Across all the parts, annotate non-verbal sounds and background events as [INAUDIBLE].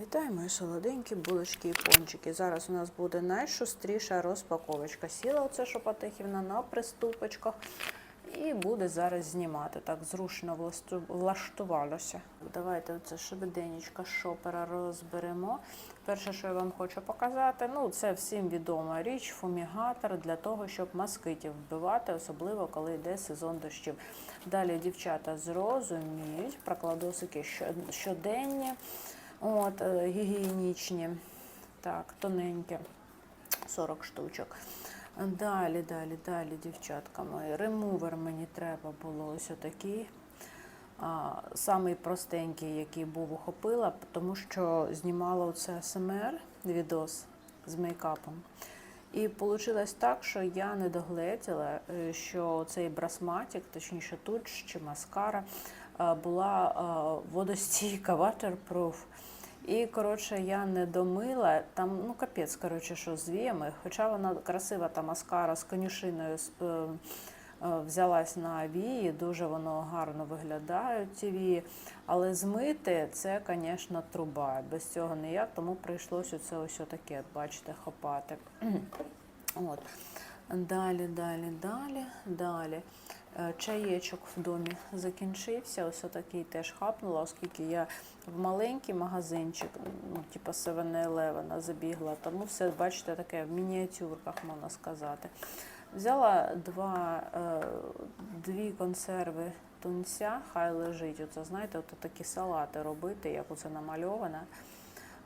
Вітаю, мої солоденькі булочки і пончики. Зараз у нас буде найшустріша розпаковочка. Сіла оце Шопатихівна на приступочках і буде зараз знімати. Так зручно влаштувалося. Давайте оце швиденечко шопера розберемо. Перше, що я вам хочу показати, ну це всім відома річ, фумігатор для того, щоб москитів вбивати, особливо коли йде сезон дощів. Далі дівчата зрозуміють, прокладосики щоденні. От, е, гігієнічні, так, тоненькі, 40 штучок. Далі, далі, далі, дівчатка мої. Ремувер мені треба було ось отакий. А, самий простенький, який був ухопила, тому що знімала оце СМР відос з мейкапом. І вийшло так, що я не догледіла, е, що цей брасматик, точніше туч чи маскара, була е, водостійка, waterproof. І, коротше, я не домила, там, ну, капець, коротше, що з віями, хоча вона красива та маскара з конюшиною е, е, взялась на вії, дуже воно гарно виглядає, ці вії. Але змити це, звісно, труба. Без цього ніяк, тому прийшлося це ось таке, бачите, хопати. [CLEARS THROAT] От. Далі, далі, далі, далі. Е, Чаєчок в домі закінчився. Ось отакий теж хапнула, оскільки я в маленький магазинчик, ну, типу 7-Eleven забігла, тому все, бачите, таке в мініатюрках, можна сказати. Взяла два, е, дві консерви тунця, хай лежить. Оце, знаєте, от такі салати робити, як оце намальоване.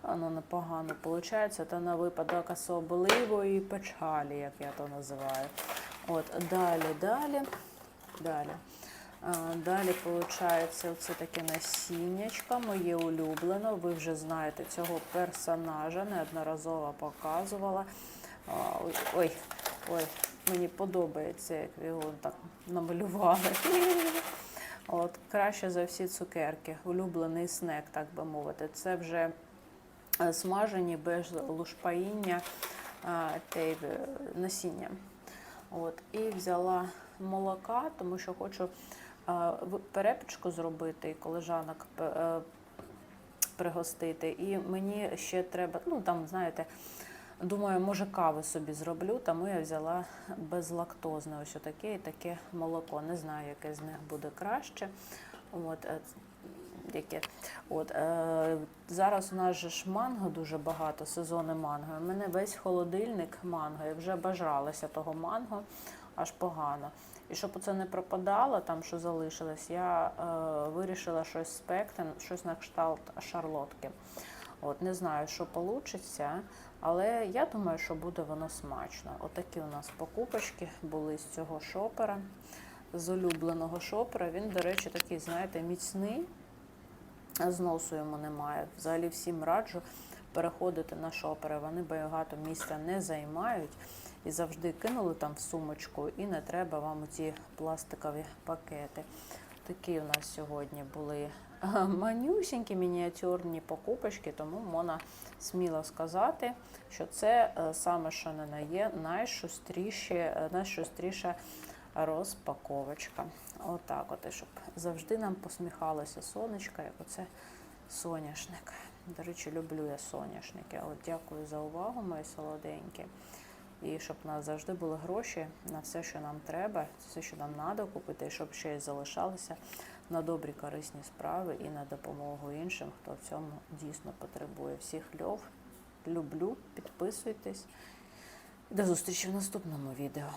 Воно непогано виходить, та на випадок особливої печалі, як я то називаю. От, далі, далі, далі. Далі, виходить, оце таке насіннячко, моє улюблено. Ви вже знаєте цього персонажа, неодноразово показувала. Ой, ой, мені подобається, як його так намалювали. [LAUGHS] От, краще за всі цукерки, улюблений снек, так би мовити. Це вже е, смажені без лушпаїння е, насіння. От, і взяла молока, тому що хочу в- перепічку зробити і колежанок п- е, пригостити. І мені ще треба, ну там, знаєте, думаю, може кави собі зроблю, тому я взяла безлактозне ось таке і таке молоко. Не знаю, яке з них буде краще. От, е, яке. От, е, зараз у нас же ж манго дуже багато, сезони манго. У мене весь холодильник манго. Я вже бажалася того манго, аж погано. І щоб це не пропадало, там що залишилось, я е, вирішила щось спекти, щось на кшталт шарлотки. От, не знаю, що вийде, але я думаю, що буде воно смачно. Отакі у нас покупочки були з цього шопера, з улюбленого шопера. Він, до речі, такий, знаєте, міцний зносу йому немає. Взагалі всім раджу переходити на шопери. Вони багато місця не займають і завжди кинули там в сумочку, і не треба вам ці пластикові пакети. Такі у нас сьогодні були а, манюсінькі мініатюрні покупочки, тому можна сміло сказати, що це е, саме що не на є найшустріше, е, найшустріша розпаковочка. Отак, от, і щоб завжди нам посміхалося сонечко, як оце соняшник. До речі, люблю я соняшники. От дякую за увагу, мої солоденькі. І щоб у нас завжди були гроші на все, що нам треба, все, що нам треба купити, і щоб ще й залишалися на добрі корисні справи і на допомогу іншим, хто в цьому дійсно потребує. Всіх льов, люблю, підписуйтесь. До зустрічі в наступному відео.